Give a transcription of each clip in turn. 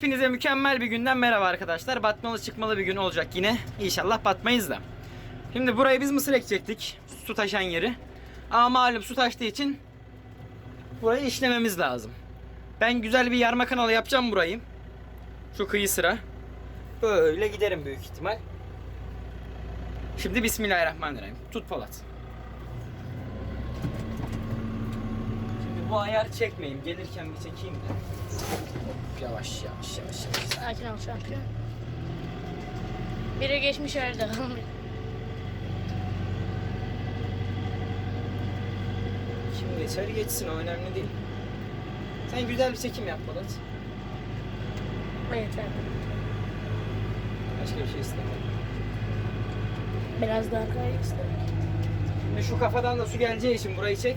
Hepinize mükemmel bir günden merhaba arkadaşlar. Batmalı çıkmalı bir gün olacak yine. İnşallah batmayız da. Şimdi burayı biz mısır ekecektik. Su taşan yeri. Ama malum su taştığı için burayı işlememiz lazım. Ben güzel bir yarma kanalı yapacağım burayı. Şu kıyı sıra. Böyle giderim büyük ihtimal. Şimdi Bismillahirrahmanirrahim. Tut Polat. Bu ayar çekmeyeyim. Gelirken bir çekeyim de. Yavaş yavaş yavaş yavaş. Sakin ol şampiyon. Biri geçmiş herhalde. Kim geçer geçsin o önemli değil. Sen güzel bir çekim yap Polat. evet evet. Başka bir şey istemiyorum. Biraz daha kayık istedim. Şimdi şu kafadan da su geleceği için burayı çek.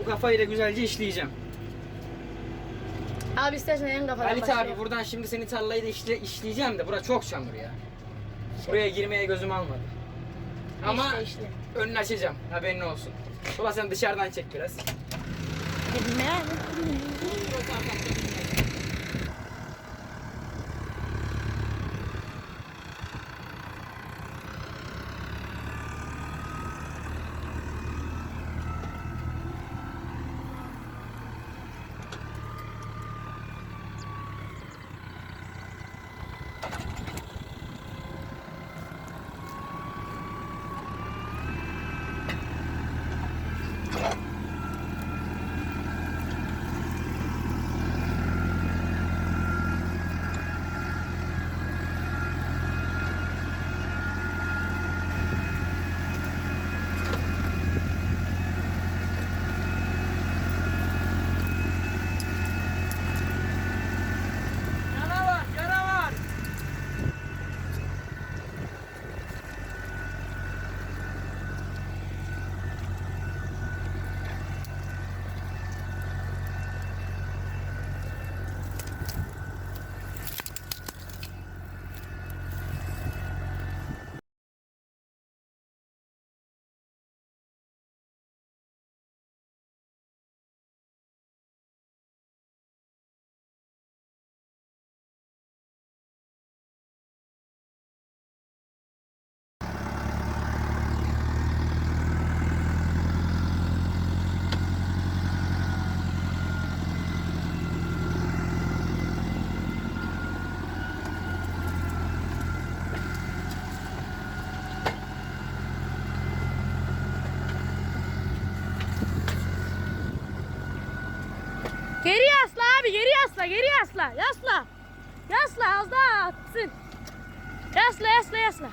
Bu kafayı da güzelce işleyeceğim. Abi istersen en kafadan Halit başlayalım. abi buradan şimdi seni tarlayı da işle, işleyeceğim de bura çok çamur ya. Buraya girmeye gözüm almadı. Ama İşle, işle. önünü açacağım. Haberin olsun. Polat sen dışarıdan çek biraz. Bilmem. Abi geri yasla geri yasla yasla. Yasla az daha atsın. Yasla yasla yasla.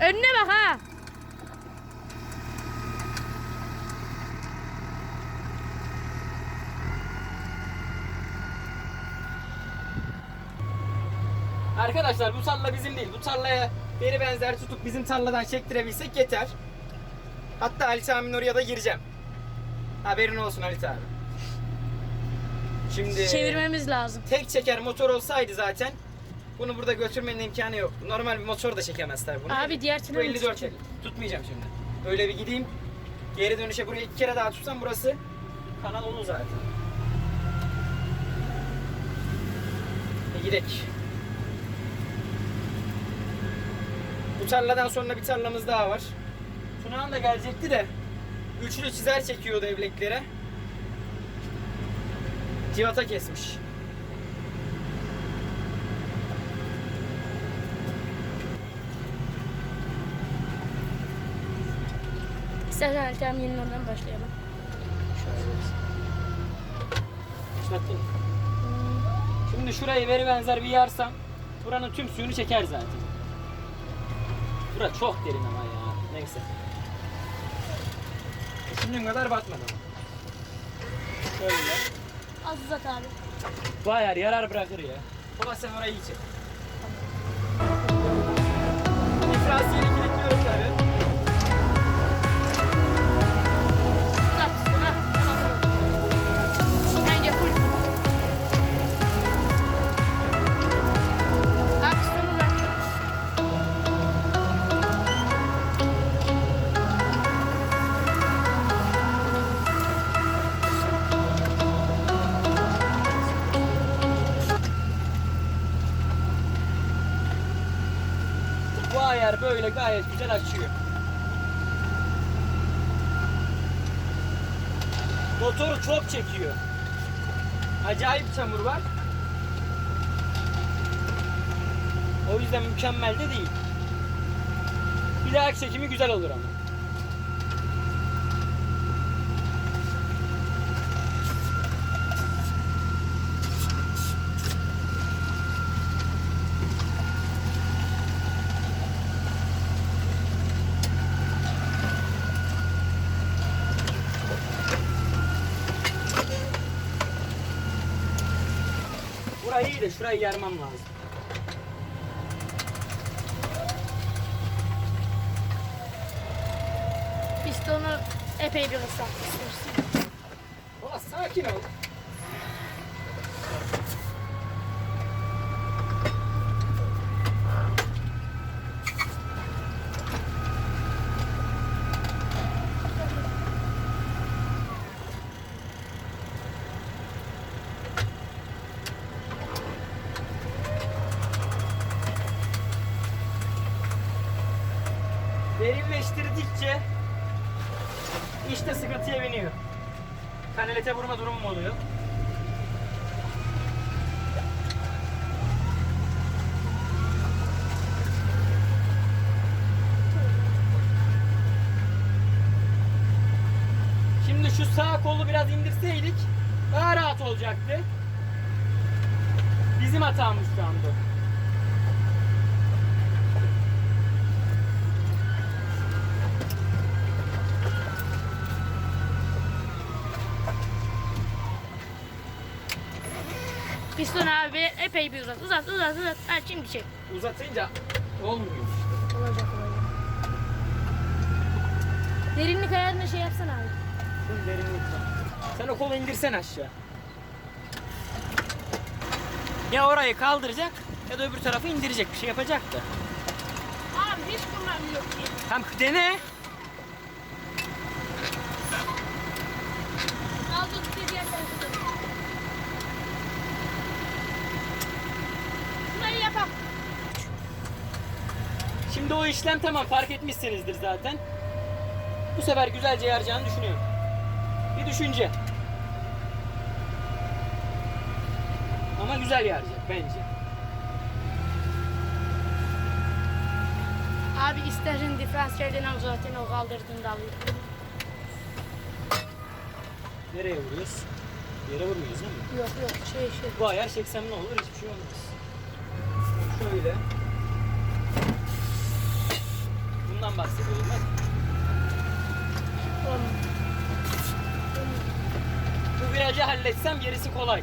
Önüne bak ha. Arkadaşlar bu tarla bizim değil. Bu tarlaya beri benzer tutup bizim tarladan çektirebilsek yeter. Hatta Halit abimin oraya da gireceğim. Haberin olsun Halit abi. Şimdi Çevirmemiz lazım. tek çeker motor olsaydı zaten bunu burada götürmenin imkanı yok. Normal bir motor da çekemezler bunu. Abi diğer Bu türlü 54 el. Tutmayacağım şimdi. Öyle bir gideyim. Geri dönüşe buraya iki kere daha tutsam burası kanal olur zaten. E gidek. Bu tarladan sonra bir tarlamız daha var. Tunağan da gelecekti de üçlü çizer çekiyordu evleklere. Civata kesmiş. İstersen Halit abinin oradan başlayalım. Başlattın. Şimdi şurayı veri benzer bir yarsam buranın tüm suyunu çeker zaten. Bura çok derin ama ya. Neyse. Düşündüğüm kadar batmadı. Şöyle. Az uzat abi. Bu ayar yarar bırakır ya. Baba sen orayı iyi çek. Yer böyle gayet güzel açıyor. Motoru çok çekiyor. Acayip çamur var. O yüzden mükemmel de değil. Bir dahaki çekimi güzel olur ama. Burayı iyi de şurayı yarmam lazım. Pistonu epey bir istersin. Baba sakin ol. Kanalete vurma durumum oluyor. Şimdi şu sağ kolu biraz indirseydik daha rahat olacaktı. Bizim hatamız şu anda. Piston abi epey bir uzat. Uzat uzat uzat. Ha şimdi çek. Uzatınca olmuyor işte. Olacak olacak. Derinlik ayarına şey yapsana abi. Full derinlik var. Sen o kolu indirsen aşağı. Ya orayı kaldıracak ya da öbür tarafı indirecek bir şey yapacak da. Abi hiç kullanmıyor ki. Tam dene. Al tut bir yer sen tut. Şurayı yapalım. Şimdi o işlem tamam fark etmişsinizdir zaten. Bu sefer güzelce yarayacağını düşünüyorum. Bir düşünce. Ama güzel yarayacak bence. Abi istersen diferansiyelden al zaten o kaldırdığında alıyor. Nereye vuruyoruz? Yere vurmuyoruz değil mi? Yok yok şey şey. Bu ayar çeksem ne olur? Hiçbir şey olmaz. Şöyle. Bundan bahsediyorum ben. Tamam. Bu virajı halletsem gerisi kolay.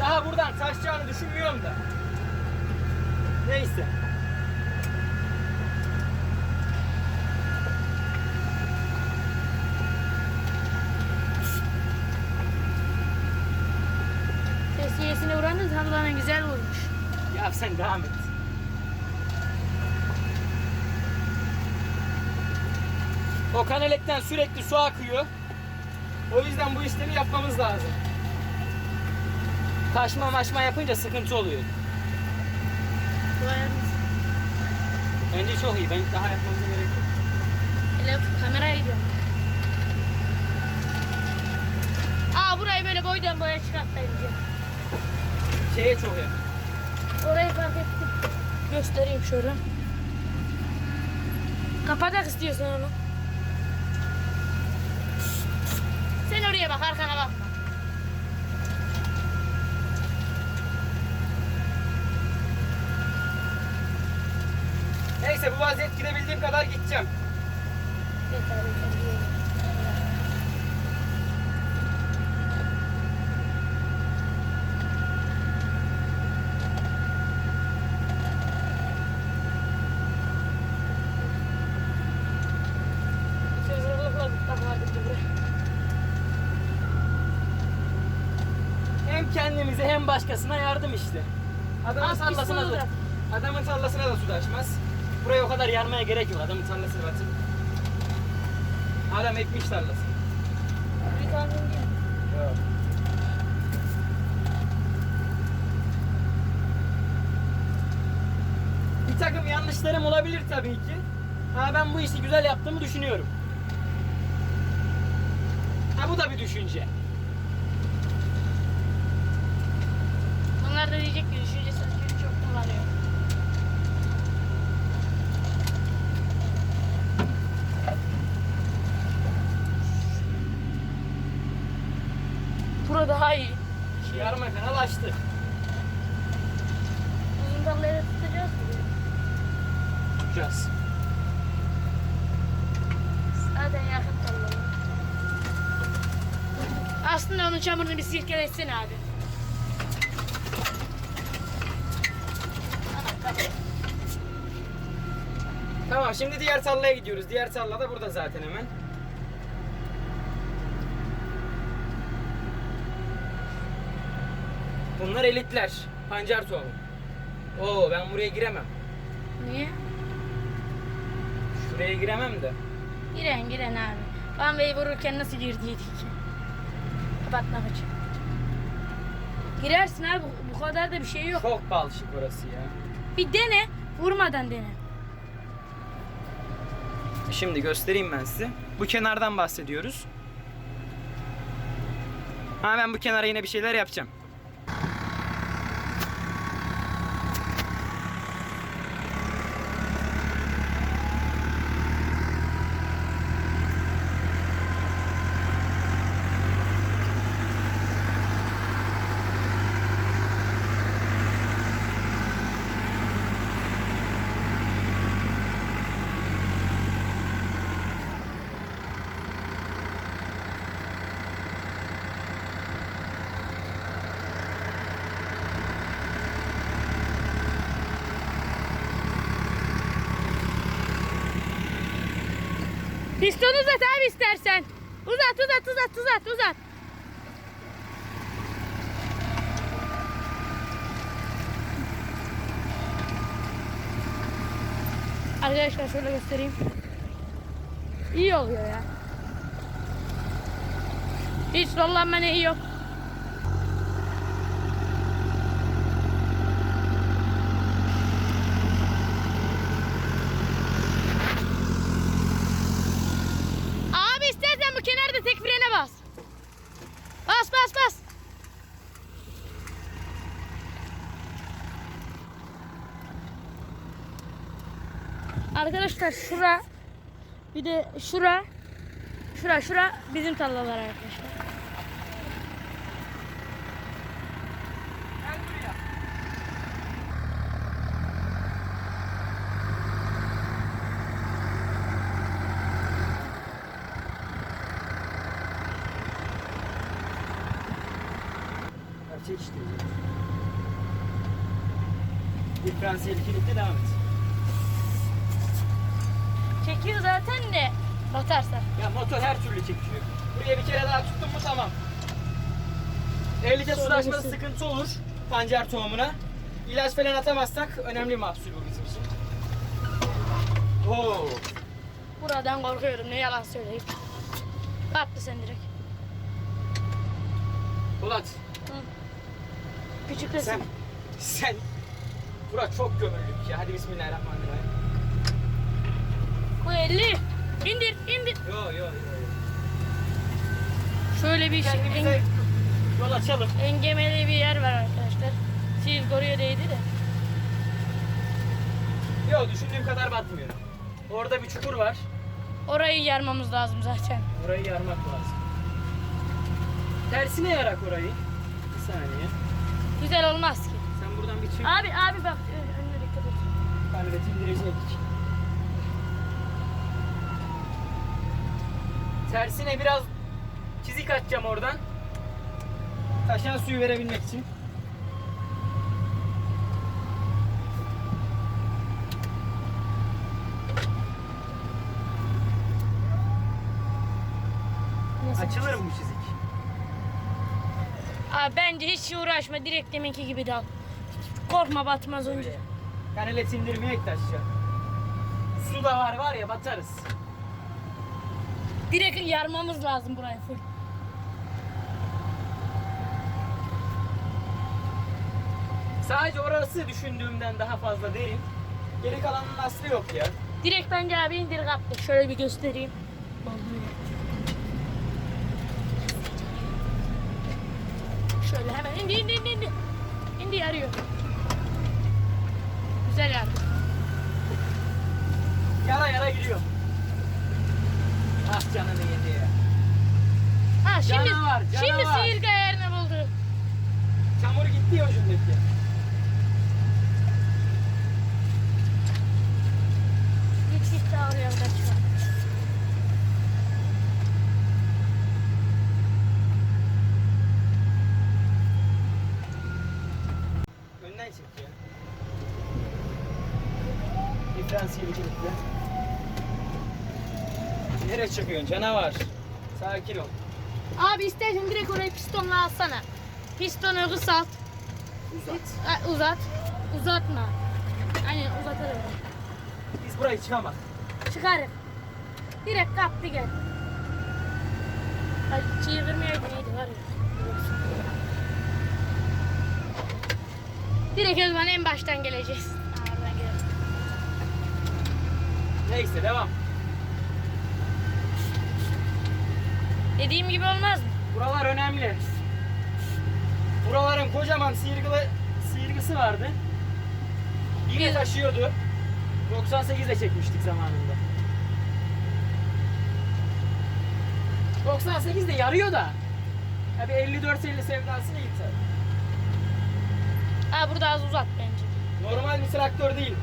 Daha buradan taşacağını düşünmüyorum da. Neyse. Tesiyesine uğrandın tam bana güzel vurmuş. Ya sen devam et. O kanaletten sürekli su akıyor. O yüzden bu işlemi yapmamız lazım. Taşma maşma yapınca sıkıntı oluyor. Bence çok iyi. Ben daha yapmamıza gerek yok. Hele kameraya gidiyorum. Aa burayı böyle boydan boya çıkartayım. Şeye çok iyi. Orayı fark ettim. Göstereyim şöyle. Kapatak istiyorsan onu. Sen oraya bak arkana bak. Neyse bu vaziyet gidebildiğim kadar gideceğim. Hem kendimize hem başkasına yardım işte. Adamın pistonu da, da. adamın tarlasına da su taşmaz. Buraya o kadar yarmaya gerek yok. Adamın tarlasını batır. Adam ekmiş tarlası. Vitamin değil. Yok. Bir takım yanlışlarım olabilir tabii ki. Ha ben bu işi güzel yaptığımı düşünüyorum. Ha bu da bir düşünce. Onlar da diyecek ki düşünce Bura daha iyi. Yarım kanal açtı. Uzun dalları tutacağız mı? Tutacağız. Zaten yakın tarlalar. Aslında onun çamurunu bir silkeletsene abi. Tamam şimdi diğer tarlaya gidiyoruz. Diğer tarla da burada zaten hemen. Bunlar elitler. Pancar tohumu. Oo ben buraya giremem. Niye? Şuraya giremem de. Giren giren abi. Van Bey vururken nasıl girdiydik? Kapatmak için. Girersin abi bu, kadar da bir şey yok. Çok balşık orası ya. Bir dene vurmadan dene. Şimdi göstereyim ben size. Bu kenardan bahsediyoruz. Ha ben bu kenara yine bir şeyler yapacağım. Pistonu uzat abi istersen. Uzat uzat uzat uzat uzat. Arkadaşlar şöyle göstereyim. İyi oluyor ya. Hiç zorlanma neyi yok. Abi istersen bu kenarda tek frene bas. Bas bas bas. Arkadaşlar şura bir de şura şura şura bizim tarlalar arkadaşlar. Gel buraya. Çek işte. Diferansiyel kilitle devam et. Çekiyor zaten de batarsa. Ya motor her türlü çekiyor. Buraya bir kere daha tuttum mu tamam. 50 Sonra sulaşması gitsin. sıkıntı olur pancar tohumuna. İlaç falan atamazsak önemli mahsul bu bizim için. Oo. Buradan korkuyorum ne yalan söyleyeyim. Battı sen direkt. Polat Küçük resim. sen sen Burak çok gömüllük ya. Hadi bismillahirrahmanirrahim. Bu 50. İndir indir. Yo yo yo. Şöyle bir şey, Kendimize en, yol açalım. engemeli bir yer var arkadaşlar. Siz koruyor değdi de. Yo düşündüğüm kadar batmıyor. Orada bir çukur var. Orayı yarmamız lazım zaten. Orayı yarmak lazım. Tersine yarak orayı. Bir saniye. Güzel olmaz ki. Sen buradan bir çık. Abi abi bak önüne dikkat et. Kameratin indirecektik. Tersine biraz çizik atacağım oradan. Taşan suyu verebilmek için. Açılır mı bu çizik? Abi bence hiç uğraşma. Direkt deminki gibi dal. Korkma batmaz önce. Kanele sindirmeye yok. Su da var var ya batarız. Direkt yarmamız lazım burayı full. Sadece orası düşündüğümden daha fazla derin. Geri kalanın aslı yok ya. Direkt bence abi indir kaptı. Şöyle bir göstereyim. Şöyle hemen indi indi indi indi. İndi yarıyor. Güzel yardı. Yara yara gidiyor. Ah canını yedi. Ha şimdi Canavar, şimdi canavar. sihir ayarını buldu. Çamur gitti ya ucundaki. Git daha oraya kadar çıkar. Önden çek ya. Diferansiyeli kilitle. Nereye çıkıyorsun canavar? Sakin ol. Abi istersen direkt orayı pistonla alsana. Pistonu kısalt. Uzat. Ha, uzat. Uzatma. Aynen uzatalım. Biz burayı çıkamaz. Çıkarım. Direkt kaptı gel. Ay çevirmeyeydi neydi var ya. Direkt o zaman en baştan geleceğiz. Neyse devam. Dediğim gibi olmaz mı? Buralar önemli. Buraların kocaman sıyırgılı sıyırgısı vardı. Yine taşıyordu. 98'de çekmiştik zamanında. 98'de yarıyor da. Tabi 54-50 sevdası değil tabii. Aa burada az uzat bence. Normal bir traktör değil.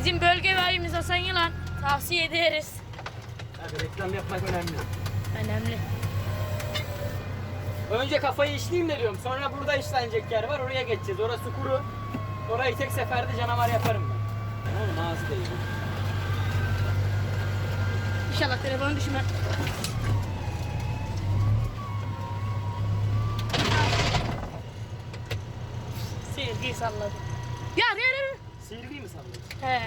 Bizim bölge valimiz Hasan Yılan. Tavsiye ederiz. Tabii reklam yapmak önemli. Önemli. Önce kafayı işleyeyim de diyorum. Sonra burada işlenecek yer var. Oraya geçeceğiz. Orası kuru. Orayı tek seferde canavar yaparım ben. Oğlum ağzı değil. İnşallah telefonu düşme. Sevgiyi salladı. Sıyırgıyı mı sallıyorsun? He.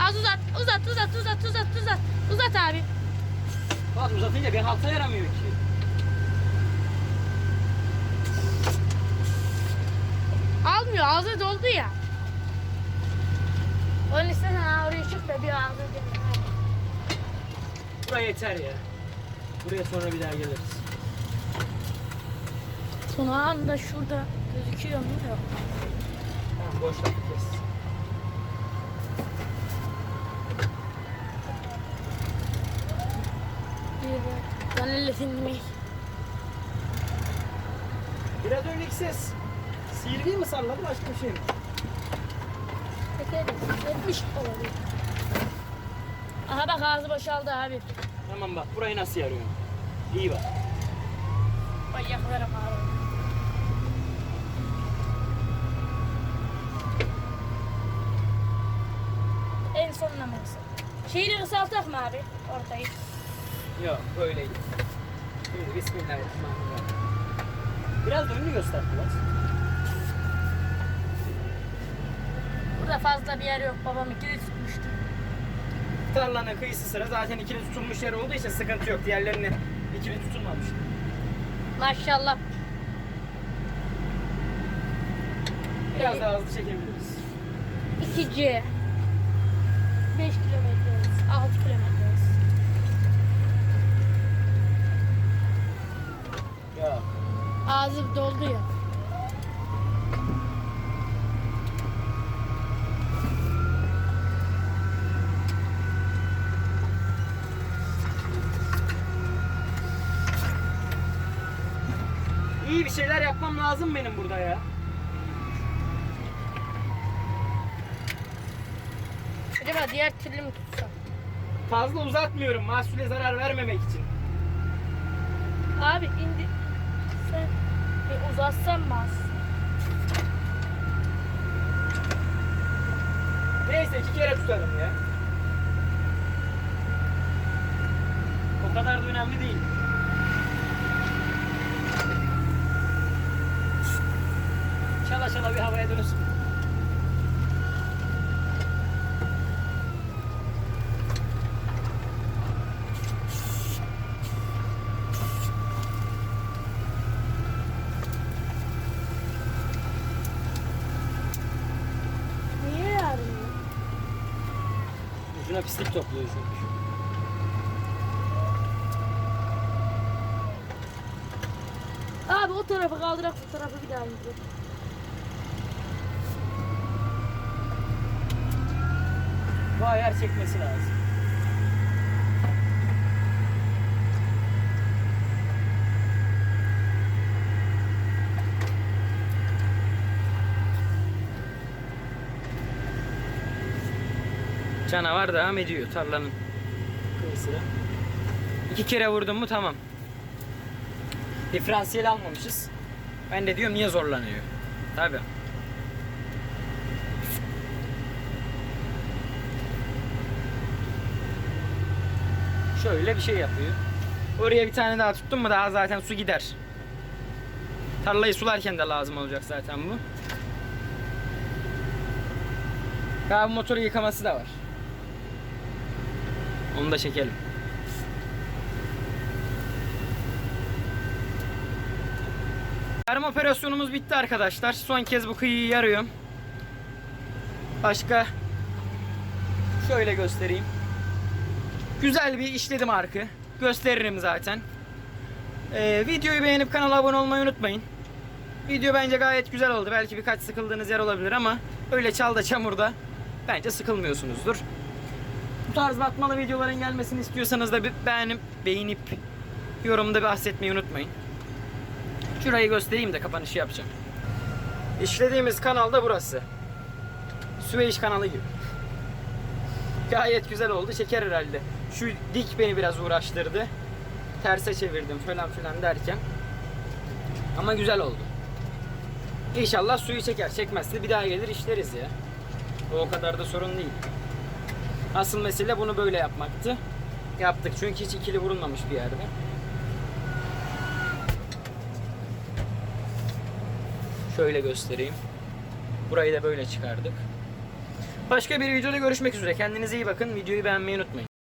Az uzat, uzat, uzat, uzat, uzat, uzat. Uzat abi. Bak uzatınca bir halta yaramıyor ki. Almıyor, ağzı doldu ya. Onun istesen ha oraya çık da bir ağzı dinle. Buraya yeter ya. Buraya sonra bir daha geliriz. Son anda şurada gözüküyor mu? Yok. Tamam boş kes. Bir Zanelletin mi? Biraz önceki ses. Sıyırgıyı mı salladı başka bir şey mi? Teker etmiş olabilir. Aha bak ağzı boşaldı abi. Tamam bak burayı nasıl yarıyor? İyi bak. Bacaklarım ağrıyor. En sonuna mı kısa? Şeyi kısaltak mı abi? Ortayı. Yok böyleydi. Şimdi bismillahirrahmanirrahim. Biraz da önünü göster biraz. Burada fazla bir yer yok. Babam ikili tutmuştu. Tarlanın kıyısı sıra zaten ikili tutulmuş yer olduğu için sıkıntı yok. Diğerlerine ikili tutulmamış. Maşallah. Biraz daha hızlı çekebiliriz. 2C. 5 kilometreyiz. 6 kilometreyiz. Ya. Ağzı doldu ya. İyi bir şeyler yapmam lazım benim burada ya. Acaba diğer türlü mü tutsam? Fazla uzatmıyorum mahsule zarar vermemek için. Abi indi. Sen bir uzatsan mı? Neyse iki kere tutarım ya. O kadar da önemli değil. Çala bir havaya dönsün. Ucuna pislik topluyor çünkü. Abi o tarafa kaldırak bu tarafa bir daha indir. Bu ayar çekmesi lazım. Canavar devam ediyor tarlanın kıyısına. İki kere vurdum mu tamam. Diferansiyel almamışız. Ben de diyorum niye zorlanıyor? Tabii. Şöyle bir şey yapıyor. Oraya bir tane daha tuttum mu daha zaten su gider. Tarlayı sularken de lazım olacak zaten bu. Daha bu motoru yıkaması da var. Onu da çekelim. Yarım operasyonumuz bitti arkadaşlar. Son kez bu kıyıyı yarıyorum. Başka şöyle göstereyim. Güzel bir işledim arkı. Gösteririm zaten. Ee, videoyu beğenip kanala abone olmayı unutmayın. Video bence gayet güzel oldu. Belki birkaç sıkıldığınız yer olabilir ama öyle çalda çamurda bence sıkılmıyorsunuzdur. Bu tarz batmalı videoların gelmesini istiyorsanız da bir beğenip, beğenip yorumda bahsetmeyi unutmayın. Şurayı göstereyim de kapanışı yapacağım. İşlediğimiz kanal da burası. Süveyş kanalı gibi. Gayet güzel oldu. Şeker herhalde. Şu dik beni biraz uğraştırdı. Terse çevirdim falan filan derken. Ama güzel oldu. İnşallah suyu çeker. Çekmezse bir daha gelir işleriz ya. O, kadar da sorun değil. Asıl mesele bunu böyle yapmaktı. Yaptık çünkü hiç ikili vurulmamış bir yerde. Şöyle göstereyim. Burayı da böyle çıkardık. Başka bir videoda görüşmek üzere. Kendinize iyi bakın. Videoyu beğenmeyi unutmayın.